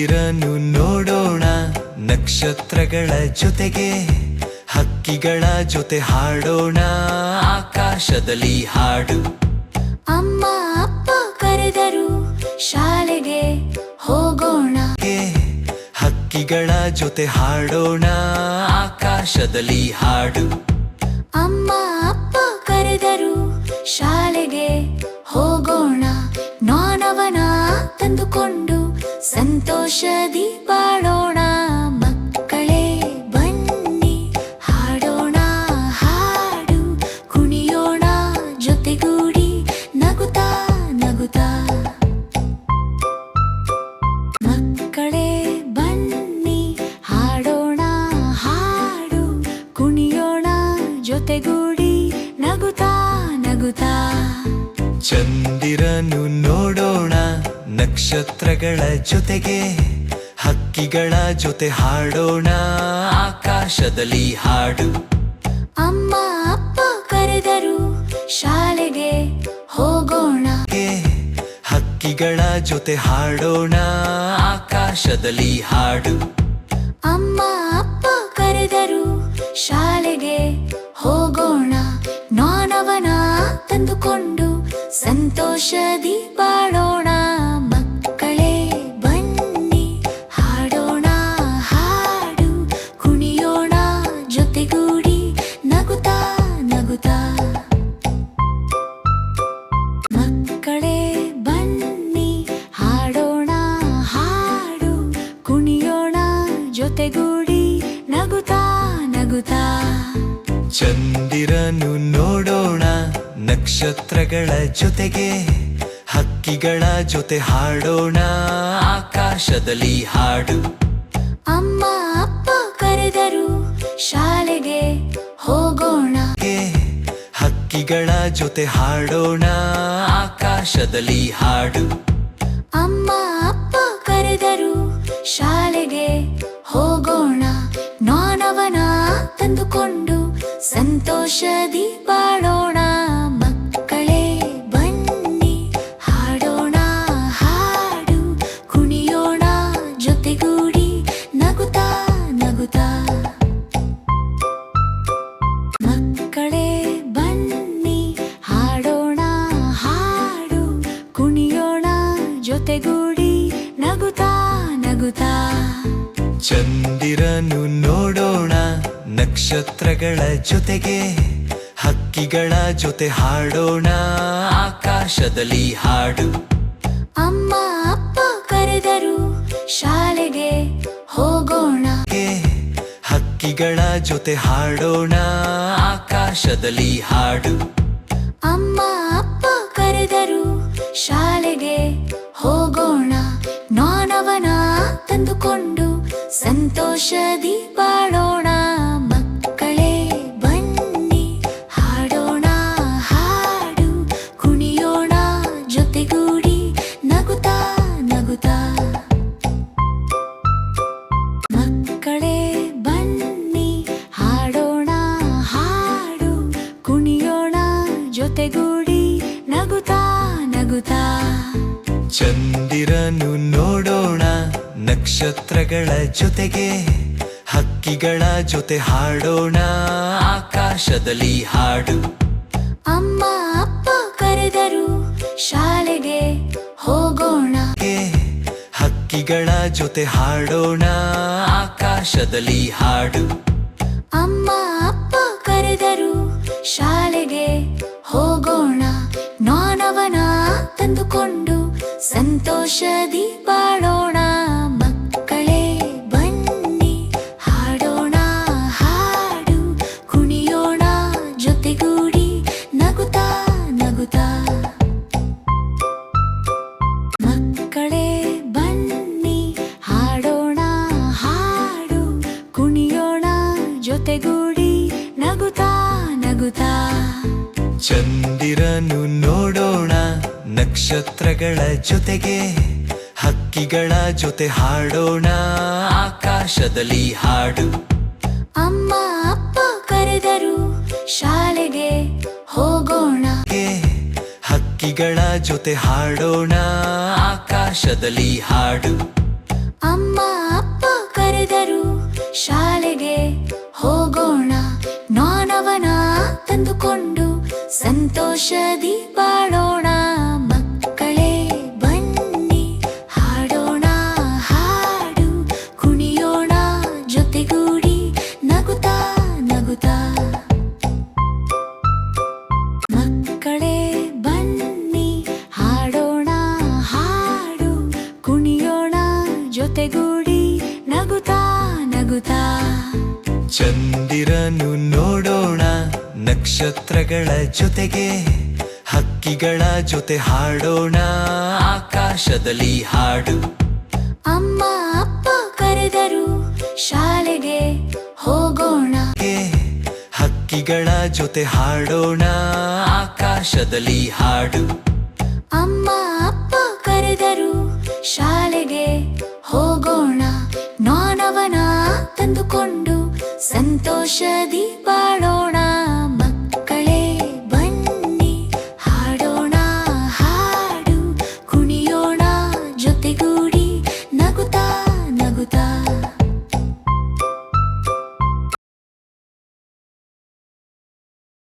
ಚಂದಿರನು ನೋಡೋಣ ನಕ್ಷತ್ರಗಳ ಜೊತೆಗೆ ಹಕ್ಕಿಗಳ ಜೊತೆ ಹಾಡೋಣ. ಆಕಾಶದಲ್ಲಿ ಹಾಡು. ಅಮ್ಮ ಅಪ್ಪ ಕರೆದರು ಶಾಲೆಗೆ ಹೋಗೋಣ. ಹಕ್ಕಿಗಳ ಜೊತೆ ಹಾಡೋಣ. ಆಕಾಶದಲ್ಲಿ ಹಾಡು. ಅಮ್ಮ ಅಪ್ಪ ಕರೆದರು ಶಾಲೆಗೆ ಜೊತೆಗೂಡಿ ನಗುತ್ತಾ ನಗುತ್ತಾ ಚಂದಿರನು ನೋಡೋಣ ನಕ್ಷತ್ರಗಳ ಜೊತೆಗೆ ಹಕ್ಕಿಗಳ ಜೊತೆ ಹಾಡೋಣ. ಆಕಾಶದಲ್ಲಿ ಹಾಡು. ಅಮ್ಮ ಅಪ್ಪ ಕರೆದರು ಶಾಲೆಗೆ ಹೋಗೋಣ. ಹಕ್ಕಿಗಳ ಜೊತೆ ಹಾಡೋಣ. ಆಕಾಶದಲ್ಲಿ ಹಾಡು. ಅಮ್ಮ ಅಪ್ಪ ಕರೆದರು ಶಾಲೆಗೆ ಹೋಗೋಣ ನಾನವನ ತಂದುಕೊಂಡು ಸಂತೋಷದಿ ಬಾಳೋಣ. ಚಂದಿರನು ನೋಡೋಣ ನಕ್ಷತ್ರಗಳ ಜೊತೆಗೆ ಹಕ್ಕಿಗಳ ಜೊತೆ ಹಾಡೋಣ. ಆಕಾಶದಲ್ಲಿ ಹಾಡು. ಅಮ್ಮ ಅಪ್ಪ ಕರೆದರು ಶಾಲೆಗೆ ಹೋಗೋಣ. ಹಕ್ಕಿಗಳ ಜೊತೆ ಹಾಡೋಣ. ಆಕಾಶದಲ್ಲಿ ಹಾಡು. ಅಮ್ಮ ಅಪ್ಪ ಕರೆದರು ಶಾಲೆಗೆ ಸಂತೋಷದಿ ಬಾಳೋಣ ಮಕ್ಕಳೇ, ಬನ್ನಿ ಹಾಡೋಣ, ಹಾಡು ಕುಣಿಯೋಣ, ಜೊತೆಗೂಡಿ ನಗುತ್ತಾ ನಗುತ್ತಾ. ಮಕ್ಕಳೇ, ಬನ್ನಿ ಹಾಡೋಣ, ಹಾಡು ಕುಣಿಯೋಣ, ಜೊತೆಗೂಡಿ ನಗುತ್ತಾ ನಗುತ್ತಾ. ಚಂದಿರನು ನೋಡೋಣ ನಕ್ಷತ್ರಗಳ ಜೊತೆಗೆ ಹಕ್ಕಿಗಳ ಜೊತೆ ಹಾಡೋಣ. ಆಕಾಶದಲ್ಲಿ ಹಾಡು. ಅಮ್ಮ ಅಪ್ಪ ಕರೆದರು ಶಾಲೆಗೆ ಹೋಗೋಣ. ಹಕ್ಕಿಗಳ ಜೊತೆ ಹಾಡೋಣ. ಆಕಾಶದಲ್ಲಿ ಹಾಡು. ಅಮ್ಮ ಅಪ್ಪ ಕರೆದರು ಶಾಲೆಗೆ ಹೋಗೋಣ. ನಾನವನ ತಂದುಕೊಂಡು ಸಂತೋಷ ಬಾಳೋಣ ಚಂದಿರನು ನೋಡೋಣ ನಕ್ಷತ್ರಗಳ ಜೊತೆಗೆ ಹಕ್ಕಿಗಳ ಜೊತೆ ಹಾಡೋಣ. ಆಕಾಶದಲ್ಲಿ ಹಾಡು. ಅಮ್ಮ ಅಪ್ಪ ಕರೆದರು ಶಾಲೆಗೆ ಹೋಗೋಣ. ಹಕ್ಕಿಗಳ ಜೊತೆ ಹಾಡೋಣ. ಆಕಾಶದಲ್ಲಿ ಹಾಡು. ಅಮ್ಮ ಅಪ್ಪ ಕರೆದರು ಶಾಲೆಗೆ ಸಂತೋಷದಿ ಬಾಳೋಣ ಮಕ್ಕಳೇ ಬನ್ನಿ, ಹಾಡೋಣ, ಹಾಡು ಕುಣಿಯೋಣ, ಜೊತೆಗೂಡಿ ನಗುತ್ತಾ ನಗುತ್ತಾ. ಮಕ್ಕಳೇ ಬನ್ನಿ, ಹಾಡೋಣ, ಹಾಡು ಕುಣಿಯೋಣ, ಜೊತೆಗೂಡಿ ನಗುತ್ತಾ ನಗುತ್ತಾ. ಚಂದಿರನು ನೋಡೋಣ ನಕ್ಷತ್ರಗಳ ಜೊತೆಗೆ ಹಕ್ಕಿಗಳ ಜೊತೆ ಹಾಡೋಣ. ಆಕಾಶದಲ್ಲಿ ಹಾಡು. ಅಮ್ಮ ಅಪ್ಪ ಕರೆದರು ಶಾಲೆಗೆ ಹೋಗೋಣ. ಹಕ್ಕಿಗಳ ಜೊತೆ ಹಾಡೋಣ. ಆಕಾಶದಲ್ಲಿ ಹಾಡು. ಅಮ್ಮ ಅಮ್ಮ ಅಪ್ಪ ಕರೆದರು ಶಾಲೆಗೆ ಹೋಗೋಣ. ನಾನವನ ತಂದುಕೊಂಡು ಸಂತೋಷದಿ ಬಾಳೋಣ ಚಂದಿರನು ನೋಡೋಣ ನಕ್ಷತ್ರಗಳ ಜೊತೆಗೆ ಹಕ್ಕಿಗಳ ಜೊತೆ ಹಾಡೋಣ. ಆಕಾಶದಲ್ಲಿ ಹಾಡು. ಅಮ್ಮ ಅಪ್ಪ ಕರೆದರು ಶಾಲೆಗೆ ಹೋಗೋಣ. ಹಕ್ಕಿಗಳ ಜೊತೆ ಹಾಡೋಣ. ಆಕಾಶದಲ್ಲಿ ಹಾಡು. ಅಮ್ಮ ಸಂತೋಷದಿ